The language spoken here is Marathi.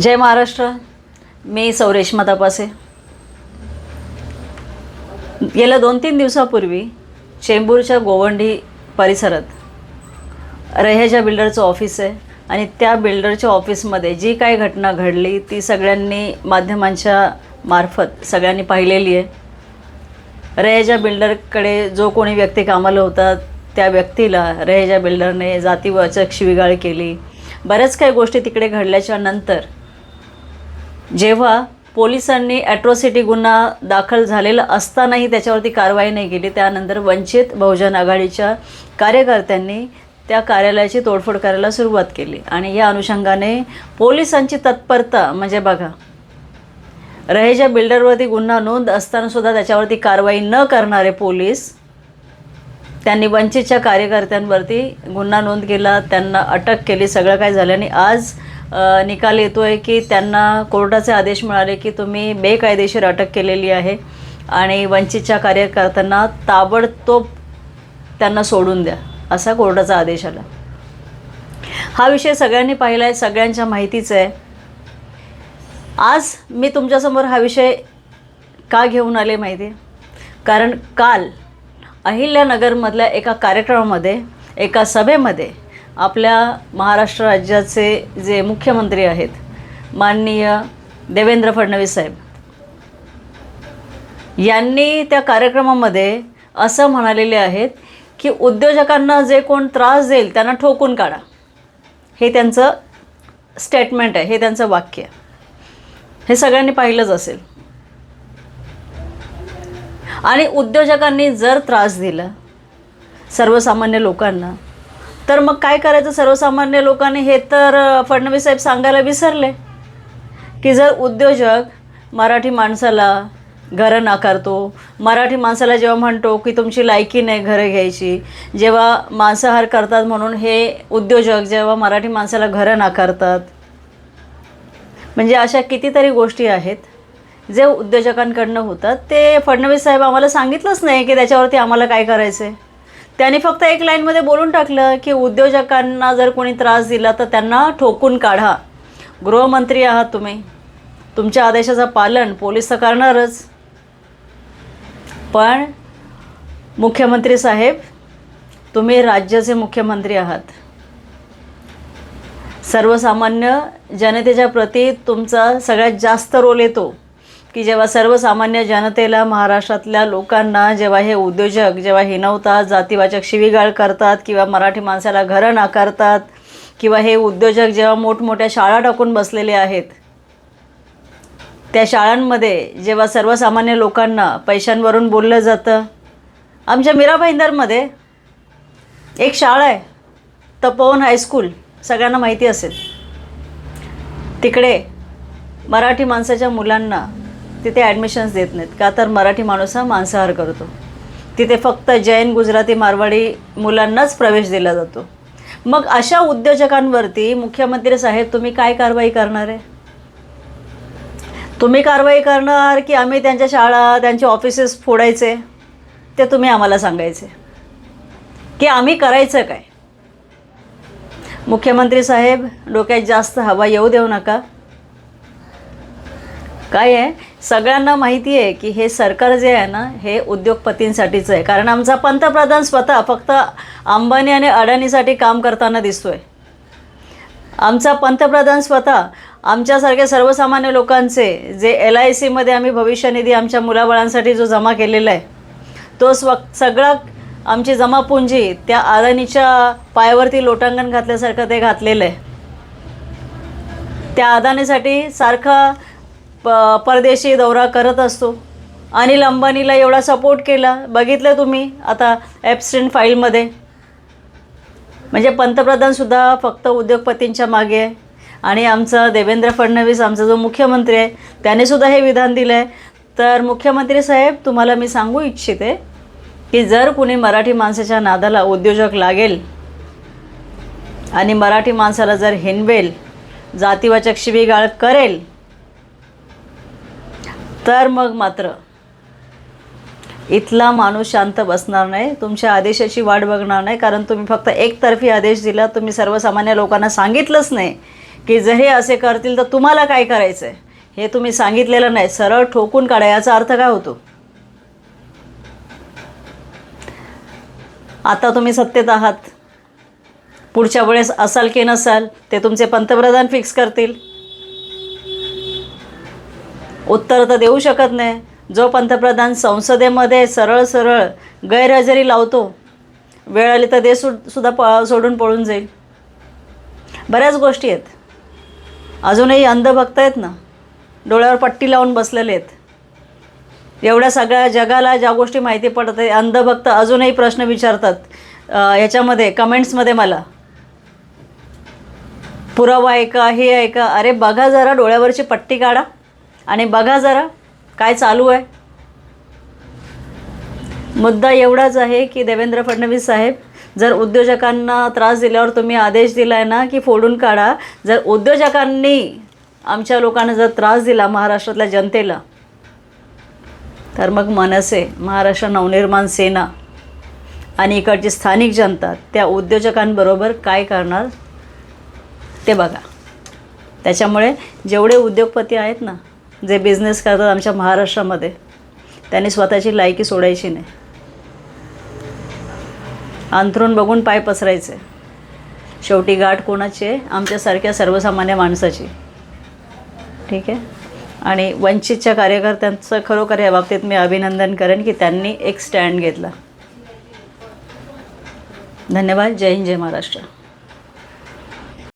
जय महाराष्ट्र. मी सौरेश्मा तपासे. गेल्या दोन तीन दिवसापूर्वी चेंबूरच्या गोवंडी परिसरात रहेजा बिल्डरचं ऑफिस आहे आणि त्या बिल्डरच्या ऑफिसमध्ये जी काही घटना घडली ती सगळ्यांनी माध्यमांच्या मार्फत सगळ्यांनी पाहिलेली आहे. रहेजा बिल्डरकडे जो कोणी व्यक्ती कामाला होता त्या व्यक्तीला रहेजा बिल्डरने जातीवाचक शिवीगाळ केली. बऱ्याच काही गोष्टी तिकडे घडल्याच्या नंतर जेव्हा पोलिसांनी ॲट्रॉसिटी गुन्हा दाखल झालेला असतानाही त्याच्यावरती कारवाई नाही केली त्यानंतर वंचित बहुजन आघाडीच्या कार्यकर्त्यांनी त्या कार्यालयाची तोडफोड करायला सुरुवात केली. आणि या अनुषंगाने पोलिसांची तत्परता म्हणजे बघा रहेजा बिल्डरवरती गुन्हा नोंद असतानासुद्धा त्याच्यावरती कारवाई न करणारे पोलीस त्यांनी वंचितच्या कार्यकर्त्यांवरती गुन्हा नोंद केला त्यांना अटक केली सगळं काय झालं. आणि आज निकाल येतो आहे की त्यांना कोर्टाचे आदेश मिळाले की तुम्ही बेकायदेशीर अटक केलेली आहे आणि वंचितच्या कार्यकर्त्यांना ताबडतोब त्यांना सोडून द्या असा कोर्टाचा आदेश आला. हा विषय सगळ्यांनी पाहिला आहे सगळ्यांच्या माहितीचा आहे. आज मी तुमच्यासमोर हा विषय का घेऊन आले माहिती? कारण काल अहिल्यानगरमधल्या एका कार्यक्रमामध्ये एका सभेमध्ये आपल्या महाराष्ट्र राज्याचे जे मुख्यमंत्री आहेत माननीय देवेंद्र फडणवीस साहेब. यांनी त्या कार्यक्रमामध्ये असं म्हणालेले आहेत की उद्योजकांना जे कोण त्रास देईल त्यांना ठोकून काढा. हे त्यांचं स्टेटमेंट आहे हे त्यांचं वाक्य हे सगळ्यांनी पाहिलंच असेल. आणि उद्योजकांनी जर त्रास दिला सर्वसामान्य लोकांना तर मग काय करायचं? सर्वसामान्य लोकांनी हे तर फडणवीस साहेब सांगायला विसरले. की जर उद्योजक मराठी माणसाला घरं नाकारतो मराठी माणसाला जेव्हा म्हणतो की तुमची लायकी नाही घरं घ्यायची जेव्हा मांसाहार करतात म्हणून हे उद्योजक जेव्हा मराठी माणसाला घरं नाकारतात म्हणजे अशा कितीतरी गोष्टी आहेत जे उद्योजकांकडनं होतात. ते फडणवीस साहेब आम्हाला सांगितलंच नाही की त्याच्यावरती आम्हाला काय करायचं आहे त्यांनी फक्त एक लाईनमध्ये बोलून टाकलं की उद्योजकांना जर कोणी त्रास दिला तर त्यांना ठोकून काढा. गृहमंत्री आहात तुम्ही. तुमच्या आदेशाचं पालन पोलीस तर करणारच. पण मुख्यमंत्री साहेब तुम्ही राज्याचे मुख्यमंत्री आहात. सर्वसामान्य जनतेच्या प्रती तुमचा सगळ्यात जास्त रोल येतो. की जेव्हा सर्वसामान्य जनतेला महाराष्ट्रातल्या लोकांना जेव्हा हे उद्योजक जेव्हा हिनवतात जातीवाचक शिवीगाळ करतात किंवा मराठी माणसाला घरं नाकारतात किंवा हे उद्योजक जेव्हा मोठमोठ्या शाळा टाकून बसलेले आहेत त्या शाळांमध्ये जेव्हा सर्वसामान्य लोकांना पैशांवरून बोललं जातं. आमच्या मीरा भाईंदरमध्ये एक शाळा आहे तपोवन हायस्कूल सगळ्यांना माहिती असेल. तिकडे मराठी माणसाच्या मुलांना तिथे ॲडमिशन्स देत नाहीत. का तर मराठी माणूस हा मांसाहार करतो. तिथे फक्त जैन गुजराती मारवाडी मुलांनाच प्रवेश दिला जातो. मग अशा उद्योजकांवरती मुख्यमंत्री साहेब तुम्ही काय कारवाई करणार आहे? तुम्ही कारवाई करणार की आम्ही त्यांच्या शाळा त्यांचे ऑफिसेस फोडायचे? ते तुम्ही आम्हाला सांगायचे. की आम्ही करायचं काय? मुख्यमंत्री साहेब डोक्यात जास्त हवा येऊ देऊ नका. काय आहे? सगळ्यांना माहिती आहे की हे सरकार जे आहे ना हे उद्योगपतींसाठीचं आहे. कारण आमचा पंतप्रधान स्वतः फक्त अंबानी आणि अडाणीसाठी काम करताना दिसतोय. आमचा पंतप्रधान स्वतः आमच्यासारख्या सर्वसामान्य लोकांचे जे एल आय सीमध्ये आम्ही भविष्य निधी आमच्या मुलाबाळांसाठी जो जमा केलेला आहे तो स्व सगळा आमची जमापुंजी त्या अदानीच्या पायावरती लोटांगण घातल्यासारखं ते घातलेलं आहे. त्या अदानीसाठी सारखं प परदेशी दौरा करत असतो. अनिल अंबानीला एवढा सपोर्ट केला. बघितलं तुम्ही आता ॲबस्टेन फाईलमध्ये म्हणजे पंतप्रधानसुद्धा फक्त उद्योगपतींच्या मागे आहे. आणि आमचा देवेंद्र फडणवीस आमचा जो मुख्यमंत्री आहे त्यानेसुद्धा हे विधान दिलं आहे तर मुख्यमंत्री साहेब तुम्हाला मी सांगू इच्छिते की जर कुणी मराठी माणसाच्या नादाला उद्योजक लागेल आणि मराठी माणसाला जर हिनवेल जातीवाचक शिबीगाळ करेल तर मग मात्र इथला माणूस शांत बसणार नाही तुमच्या आदेशाची वाट बघणार नाही कारण तुम्ही फक्त एकतर्फी आदेश दिला तुम्ही सर्वसामान्य लोकांना सांगितलंच नाही की जर हे असे करतील तर तुम्हाला काय करायचं आहे हे तुम्ही सांगितलेलं नाही. सरळ ठोकून काढा याचा अर्थ काय होतो? आता तुम्ही सत्तेत आहात. पुढच्या वेळेस असाल की नसाल ते तुमचे पंतप्रधान फिक्स करतील. उत्तर तर देऊ शकत नाही. जो पंतप्रधान संसदेमध्ये सरळ सरळ गैरहजेरी लावतो वेळ आली तर ते सु सुद्धा प सोडून पळून जाईल. बऱ्याच गोष्टी आहेत. अजूनही अंधभक्त आहेत ना? डोळ्यावर पट्टी लावून बसलेले आहेत. एवढ्या सगळ्या जगाला ज्या गोष्टी माहिती पडत आहे अंधभक्त अजूनही प्रश्न विचारतात. ह्याच्यामध्ये याच्यामध्ये कमेंट्समध्ये मला. पुरावा आहे का हे आहे का? अरे बघा जरा डोळ्यावरची पट्टी काढा. आणि बघा जरा काय चालू आहे. मुद्दा एवढाच आहे की देवेंद्र फडणवीस साहेब जर उद्योजकांना त्रास दिल्यावर तुम्ही आदेश दिला आहे ना की फोडून काढा. जर उद्योजकांनी आमच्या लोकांना जर त्रास दिला महाराष्ट्रातल्या जनतेला तर मग मनसे महाराष्ट्र नवनिर्माण सेना आणि इकडची स्थानिक जनता त्या उद्योजकांबरोबर काय करणार ते बघा. त्याच्यामुळे जेवढे उद्योगपती आहेत ना जे बिझनेस करतात आमच्या महाराष्ट्रामध्ये त्यांनी स्वतःची लायकी सोडायची नाही. अंथरून बघून पाय पसरायचे. शेवटी गाठ कोणाची आहे? आमच्यासारख्या सर्वसामान्य माणसाची. ठीक आहे? आणि वंचितच्या कार्यकर्त्यांचं खरोखर या बाबतीत मी अभिनंदन करेन की त्यांनी एक स्टँड घेतला. धन्यवाद. जय हिंद जय महाराष्ट्र.